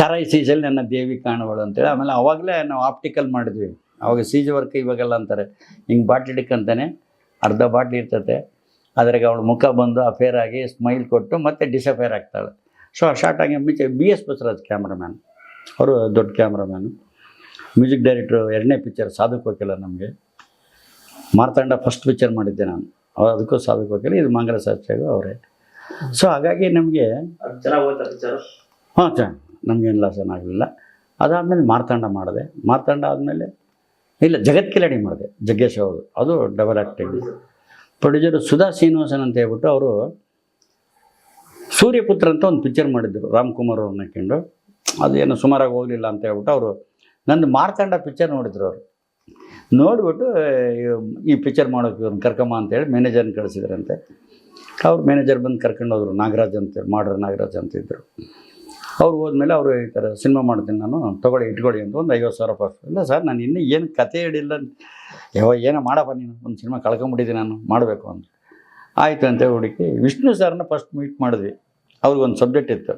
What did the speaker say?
ಸರಾಯಿ ಸೀಜಲ್ಲಿ ನನ್ನ ದೇವಿ ಕಾಣುವಳು ಅಂತೇಳಿ ಆಮೇಲೆ ಅವಾಗಲೇ ನಾವು ಆಪ್ಟಿಕಲ್ ಮಾಡಿದ್ವಿ. ಅವಾಗ ಸೀಜ್ ವರ್ಕ್ ಇವಾಗೆಲ್ಲ ಅಂತಾರೆ. ಹಿಂಗೆ ಬಾಟ್ಲಿ ಹಿಡ್ಕಂತಾನೆ ಅರ್ಧ ಬಾಟ್ಲಿ ಇರ್ತತೆ. ಅದ್ರಾಗ ಅವಳು ಮುಖ ಬಂದು ಅಫೇರ್ ಆಗಿ ಸ್ಮೈಲ್ ಕೊಟ್ಟು ಮತ್ತೆ ಡಿಸಫೇರ್ ಆಗ್ತಾಳೆ. ಸೊ ಆ ಶಾರ್ಟ್ ಆಗಿ ಮುಂಚೆ ಬಿ ಎಸ್ ಬಸವರಾಜ್ ಕ್ಯಾಮ್ರಾಮ್ಯಾನ್ ಅವರು ದೊಡ್ಡ ಕ್ಯಾಮ್ರಾಮ್ಯಾನು ಮ್ಯೂಸಿಕ್ ಡೈರೆಕ್ಟ್ರು ಎರಡನೇ ಪಿಕ್ಚರ್ ಸಾಧು ನಮಗೆ. ಮಾರ್ತಾಂಡ ಫಸ್ಟ್ ಪಿಕ್ಚರ್ ಮಾಡಿದ್ದೆ ನಾನು. ಅದಕ್ಕೂ ಸಾಧು ಇದು ಮಂಗಲ ಸಾಕ್ಷಿಯಾಗೂ ಅವರೇ. ಸೊ ಹಾಗಾಗಿ ನಮಗೆ ಹಾಂ ಚೆನ್ನಾಗಿ ನಮಗೇನು ಲಾಸ್ ಏನಾಗಲಿಲ್ಲ ಅದಾದಮೇಲೆ ಮಾರ್ತಾಂಡ ಮಾಡಿದೆ. ಮಾರ್ತಾಂಡ ಆದಮೇಲೆ, ಇಲ್ಲ, ಜಗತ್ ಕಿಲಾಡಿ ಮಾಡಿದೆ, ಜಗ್ಗೇಶ್ ಅವರು. ಅದು double acting producer Sudha Srinivasan ಅಂತ ಹೇಳ್ಬಿಟ್ಟು ಅವರು ಸೂರ್ಯಪುತ್ರ ಅಂತ ಒಂದು ಪಿಕ್ಚರ್ ಮಾಡಿದ್ದರು ರಾಮ್ಕುಮಾರ್ ಅವ್ರನ್ನ ಹಾಕೊಂಡು. ಅದೇನು ಸುಮಾರಾಗಿ ಹೋಗಲಿಲ್ಲ ಅಂತ ಹೇಳ್ಬಿಟ್ಟು ಅವರು ನಂದು ಮಾರ್ತಾಂಡ ಪಿಕ್ಚರ್ ನೋಡಿದ್ರು ಅವರು. ನೋಡಿಬಿಟ್ಟು, ಈ ಪಿಕ್ಚರ್ ಮಾಡೋಕೆ ಇವ್ರನ್ನ ಕರ್ಕಮ್ಮ ಅಂತೇಳಿ ಮ್ಯಾನೇಜರ್ನ ಕಳಿಸಿದ್ರಂತೆ. ಅವ್ರು ಮ್ಯಾನೇಜರ್ ಬಂದು ಕರ್ಕೊಂಡು ಹೋದ್ರು. ನಾಗರಾಜ್ ಅಂತ, ಮಾಡ್ರ ನಾಗರಾಜ್ ಅಂತ ಇದ್ದರು ಅವ್ರು ಹೋದ್ಮೇಲೆ ಅವರು ಹೇಳ್ತಾರೆ ಸಿನಿಮಾ ಮಾಡ್ತೀನಿ ನಾನು, ತೊಗೊಳ್ಳಿ, ಇಟ್ಕೊಳ್ಳಿ ಅಂತ ಒಂದು ಐವತ್ತು ಸಾವಿರ ಫಸ್ಟ್ ಇಲ್ಲ ಸರ್, ನಾನು ಇನ್ನೂ ಏನು ಕತೆ ಹೇಳಿಲ್ಲ. ಯಾವ ಏನೋ ಮಾಡಪ್ಪ ನೀನು, ಒಂದು ಸಿನಿಮಾ ಕಳ್ಕೊಂಬಿಟ್ಟಿದ್ದೀನಿ ನಾನು, ಮಾಡಬೇಕು ಅಂತ. ಆಯಿತು ಅಂತ ಹುಡುಕಿ ವಿಷ್ಣು ಸರ್ನ ಫಸ್ಟ್ ಮೀಟ್ ಮಾಡಿದ್ವಿ. ಅವ್ರಿಗೊಂದು ಸಬ್ಜೆಕ್ಟ್ ಇತ್ತು.